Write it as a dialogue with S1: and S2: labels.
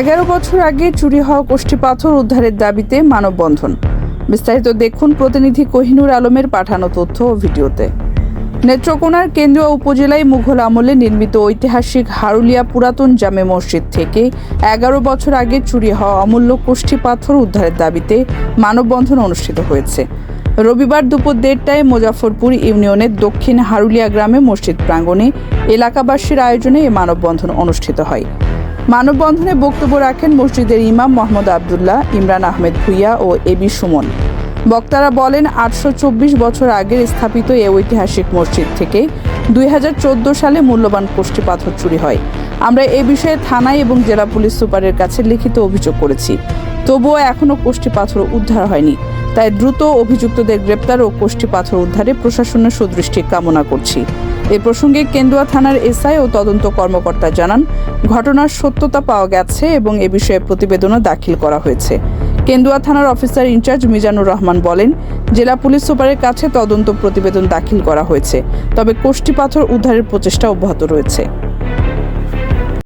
S1: এগারো বছর আগে চুরি হওয়া কোষ্ঠী পাথর উদ্ধারের দাবিতে মানববন্ধন। বিস্তারিত দেখুন প্রতিনিধি কোহিনুর আলমের পাঠানো তথ্য ও ভিডিওতে। নেত্রকোনার কেন্দ্রীয় উপজেলায় মুঘল আমলে নির্মিত ঐতিহাসিক হারুলিয়া পুরাতন জামে মসজিদ থেকে এগারো বছর আগে চুরি হওয়া অমূল্য কোষ্ঠী পাথর উদ্ধারের দাবিতে মানববন্ধন অনুষ্ঠিত হয়েছে। রবিবার দুপুর দেড়টায় মুজাফরপুর ইউনিয়নের দক্ষিণ হারুলিয়া গ্রামে মসজিদ প্রাঙ্গণে এলাকাবাসীর আয়োজনে এই মানববন্ধন অনুষ্ঠিত হয়। মানববন্ধনে বক্তব্য রাখেন মসজিদের ইমাম মোহাম্মদ আবদুল্লাহ, ইমরান আহমেদ ভুইয়া ও এবি সুমন। বক্তারা বলেন, আটশো চব্বিশ বছর আগের স্থাপিত এই ঐতিহাসিক মসজিদ থেকে দুই হাজার চোদ্দ সালে মূল্যবান কোষ্ঠী পাথর চুরি হয়। আমরা এ বিষয়ে থানায় এবং জেলা পুলিশ সুপারের কাছে লিখিত অভিযোগ করেছি। তবুও এখনও কোষ্ঠী পাথর উদ্ধার হয়নি। তাই দ্রুত অভিযুক্তদের গ্রেপ্তার ও কোষ্ঠী পাথর উদ্ধারে প্রশাসনের সুদৃষ্টি কামনা করছি। এ প্রসঙ্গে কেন্দুয়া থানার এসআই ও তদন্ত কর্মকর্তা জানান, ঘটনার সত্যতা পাওয়া গেছে এবং এ বিষয়ে প্রতিবেদনও দাখিল করা হয়েছে। কেন্দুয়া থানার অফিসার ইনচার্জ মিজানুর রহমান বলেন, জেলা পুলিশ সুপারের কাছে তদন্ত প্রতিবেদন দাখিল করা হয়েছে, তবে কোষ্টি পাথর উদ্ধারের প্রচেষ্টা অব্যাহত রয়েছে।